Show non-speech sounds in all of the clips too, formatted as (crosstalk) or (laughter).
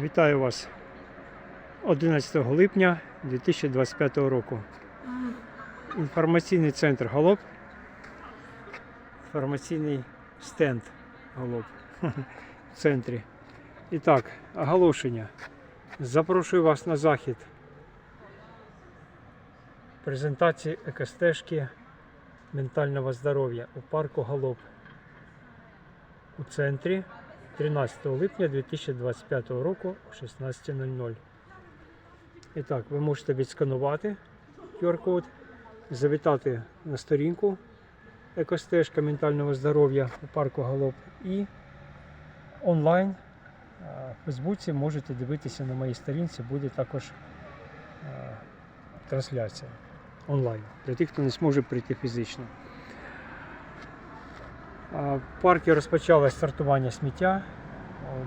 Вітаю вас 11 липня 2025 року. Інформаційний центр Галоп. Інформаційний стенд Галоп в центрі. І так, оголошення. Запрошую вас на захід презентації екостежки ментального здоров'я у парку Галоп у центрі 13 липня 2025 року о 16.00. І так, ви можете відсканувати QR-код, завітати на сторінку екостежка ментального здоров'я у парку Галоп і онлайн а, в Фейсбуці можете дивитися на моїй сторінці, буде також трансляція онлайн для тих, хто не зможе прийти фізично. В парку розпочалось сортування сміття,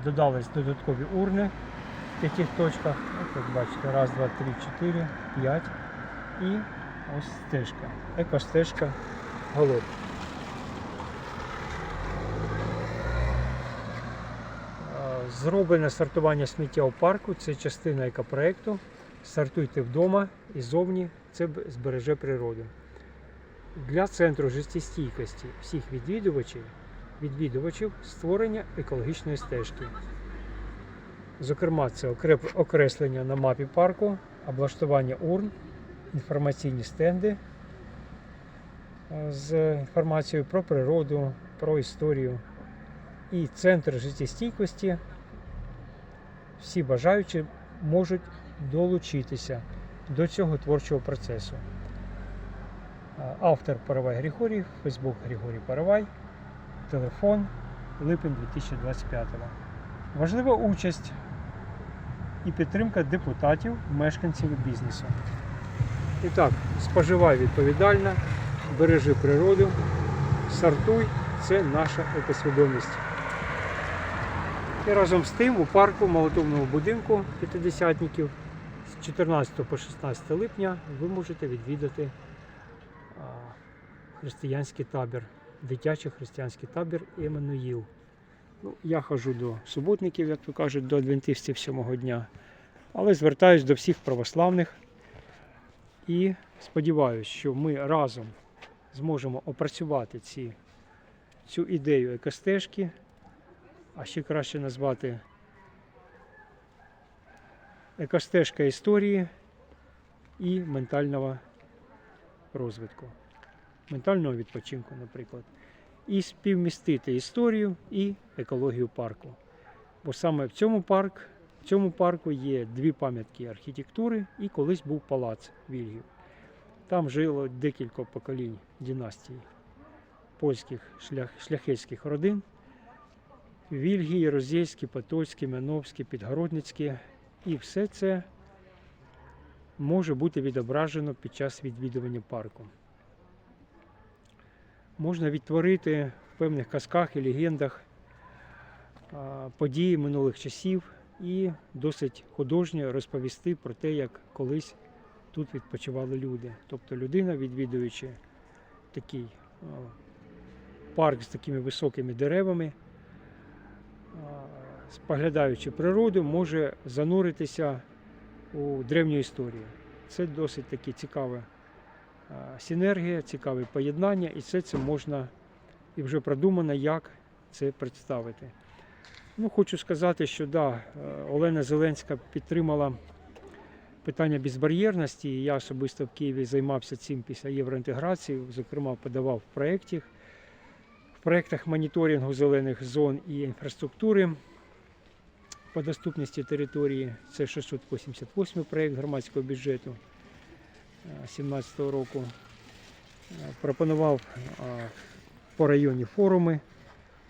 додались додаткові урни в таких точках. От, як бачите, раз, два, три, чотири, п'ять. І ось стежка. Екостежка голод. Зроблене сортування сміття у парку це частина екопроекту. Сортуйте вдома і зовні це збереже природу. Для центру життєстійкості всіх відвідувачів, відвідувачів створення екологічної стежки. Зокрема, це окреслення на мапі парку, облаштування урн, інформаційні стенди е, з інформацією про природу, про історію. І центр життєстійкості всі бажаючі можуть долучитися до цього творчого процесу. Автор Паравай Григорій, Фейсбук Григорій Паравай, телефон липень 2025. Важлива участь і підтримка депутатів, мешканців бізнесу. І так, споживай відповідально, бережи природу, сортуй це наша екосвідомість. І разом з тим у парку молотовного будинку п'ятидесятників з 14 по 16 липня ви можете відвідати християнський табір, дитячий християнський табір Еммануїл. Ну, я ходжу до суботників, як то кажуть, до адвентистів сьомого дня, але звертаюсь до всіх православних і сподіваюся, що ми разом зможемо опрацювати ці, цю ідею екостежки, а ще краще назвати екостежка історії і ментального розвитку, ментального відпочинку, наприклад, і співмістити історію і екологію парку. Бо саме в цьому, парк, в цьому парку є дві пам'ятки архітектури і колись був палац Вільгів. Там жило декілька поколінь династій польських шлях, шляхетських родин. Вільгі, Єрозейські, Потоцькі, Меновські, Підгородницькі. І все це може бути відображено під час відвідування парку. Можна відтворити в певних казках і легендах події минулих часів і досить художньо розповісти про те, як колись тут відпочивали люди. Тобто людина, відвідуючи такий парк з такими високими деревами, споглядаючи природу, може зануритися у древню історію. Це досить таки цікава синергія, цікаве поєднання, і все це можна і вже продумано, як це представити. Ну, хочу сказати, що да, е, Олена Зеленська підтримала питання безбар'єрності. і Я особисто в Києві займався цим після євроінтеграції, зокрема, подавав в проєкті, в проєктах моніторингу зелених зон і інфраструктури по доступності території. Це 688 проєкт громадського бюджету 2017 року. Е, Пропонував е, по районі форуми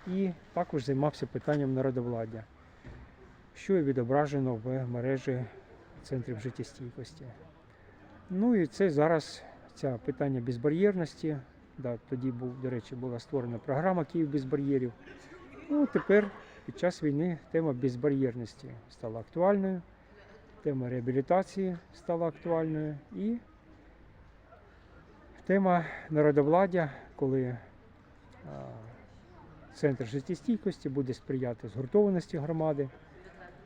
і також займався питанням народовладдя, що відображено в мережі центрів життєстійкості. Ну і це зараз це питання безбар'єрності. Да, тоді був, до речі, була створена програма Київ без бар'єрів. Ну, тепер під час війни тема безбар'єрності стала актуальною, тема реабілітації стала актуальною і тема народовладдя, коли центр життєстійкості буде сприяти згуртованості громади,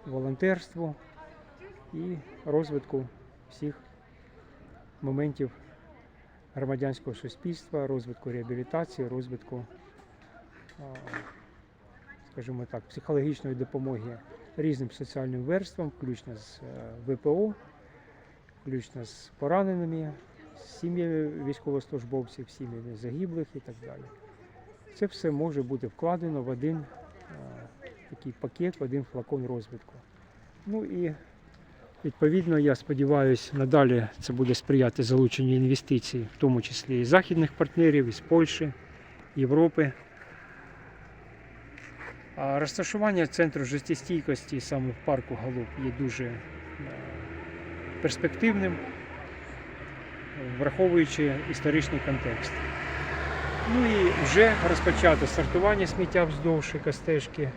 волонтерству і розвитку всіх моментів громадянського суспільства, розвитку реабілітації, розвитку, скажімо так, психологічної допомоги різним соціальним верствам, включно з е, ВПО, включно з пораненими, з сім'ями військовослужбовців, сім'ями загиблих і так далі. Це все може бути вкладено в один е, такий пакет, в один флакон розвитку. Ну і відповідно, я сподіваюся, надалі це буде сприяти залученню інвестицій, в тому числі і західних партнерів, із Польщі, Європи. Розташування центру життєстійкості саме в парку Галуп є дуже е, перспективним, враховуючи історичний контекст. Ну і вже розпочато сортування сміття вздовж екостежки.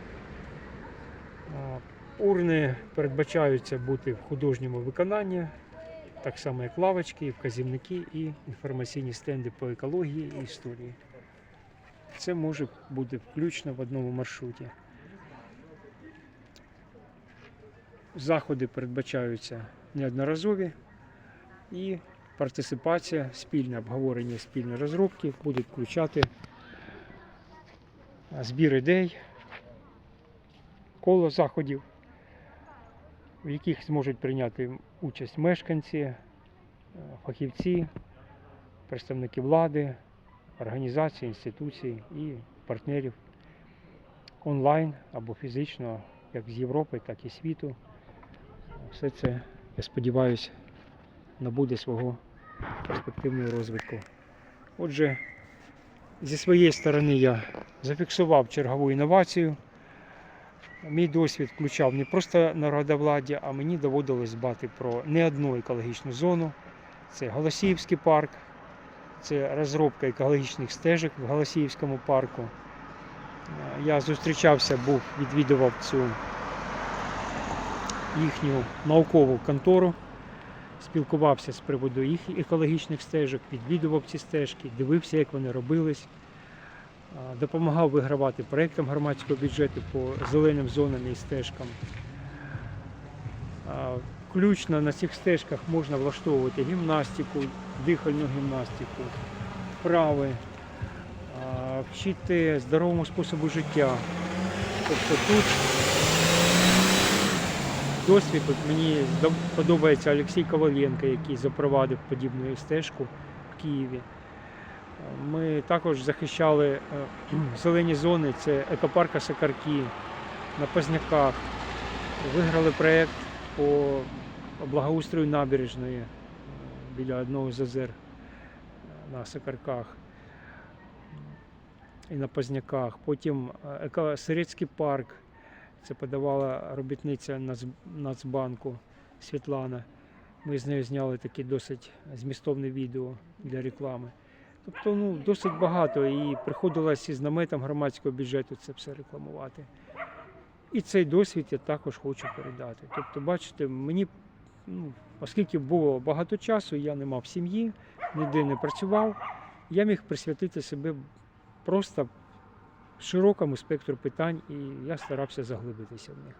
А, Урни передбачаються бути в художньому виконанні, так само як лавочки, вказівники і інформаційні стенди по екології і історії. Це може бути включно в одному маршруті. Заходи передбачаються неодноразові і партисипація, спільне обговорення, спільні розробки будуть включати збір ідей, коло заходів, в яких зможуть прийняти участь мешканці, е, фахівці, представники влади, організацій, інституцій і партнерів онлайн або фізично, як з Європи, так і світу. Все це, я сподіваюся, набуде свого перспективного розвитку. Отже, зі своєї сторони я зафіксував чергову інновацію. Мій досвід включав не просто народовладдя, а мені доводилось дбати про не одну екологічну зону. Це Голосіївський парк, це розробка екологічних стежок в Голосіївському парку. Я зустрічався, був, відвідував цю їхню наукову контору, спілкувався з приводу їх екологічних стежок, відвідував ці стежки, дивився, як вони робились, допомагав вигравати проєктам громадського бюджету по зеленим зонам і стежкам. Включно на цих стежках можна влаштовувати гімнастику, дихальну гімнастику, вправи, вчити здоровому способу життя. Тобто тут досвід. От мені подобається Олексій Коваленко, який запровадив подібну стежку в Києві. Ми також захищали е, (clears throat) зелені зони, це екопарка Сакарки на Позняках. Виграли проєкт по благоустрою набережної е, біля одного з озер е, на Сакарках і на Позняках. Потім е, Сирецький парк. Це подавала робітниця Нацбанку Світлана. Ми з нею зняли таке досить змістовне відео для реклами. Тобто ну, досить багато і приходилось із наметом громадського бюджету це все рекламувати. І цей досвід я також хочу передати. Тобто, бачите, мені, ну, оскільки було багато часу, я не мав сім'ї, ніде не працював, я міг присвятити себе просто широкому спектру питань, і я старався заглибитися в них.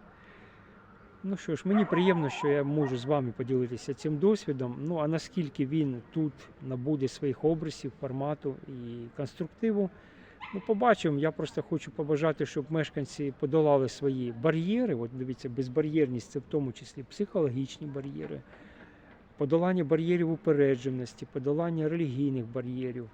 Ну що ж, мені приємно, що я можу з вами поділитися цим досвідом. Ну а наскільки він тут набуде своїх обрисів, формату і конструктиву, ну побачимо. Я просто хочу побажати, щоб мешканці подолали свої бар'єри. От дивіться, безбар'єрність це в тому числі психологічні бар'єри, подолання бар'єрів упередженості, подолання релігійних бар'єрів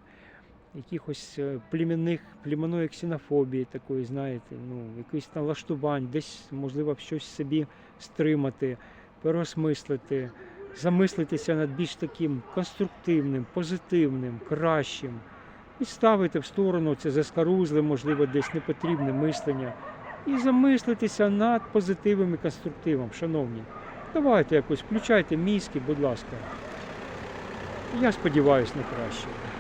якихось е, племінних, племінної ксенофобії такої, знаєте, ну, якихось налаштувань, десь, можливо, щось собі стримати, переосмислити, замислитися над більш таким конструктивним, позитивним, кращим. І ставити в сторону це заскарузле, можливо, десь непотрібне мислення. І замислитися над позитивом і конструктивом, шановні. Давайте якось включайте мізки, будь ласка. Я сподіваюся на краще.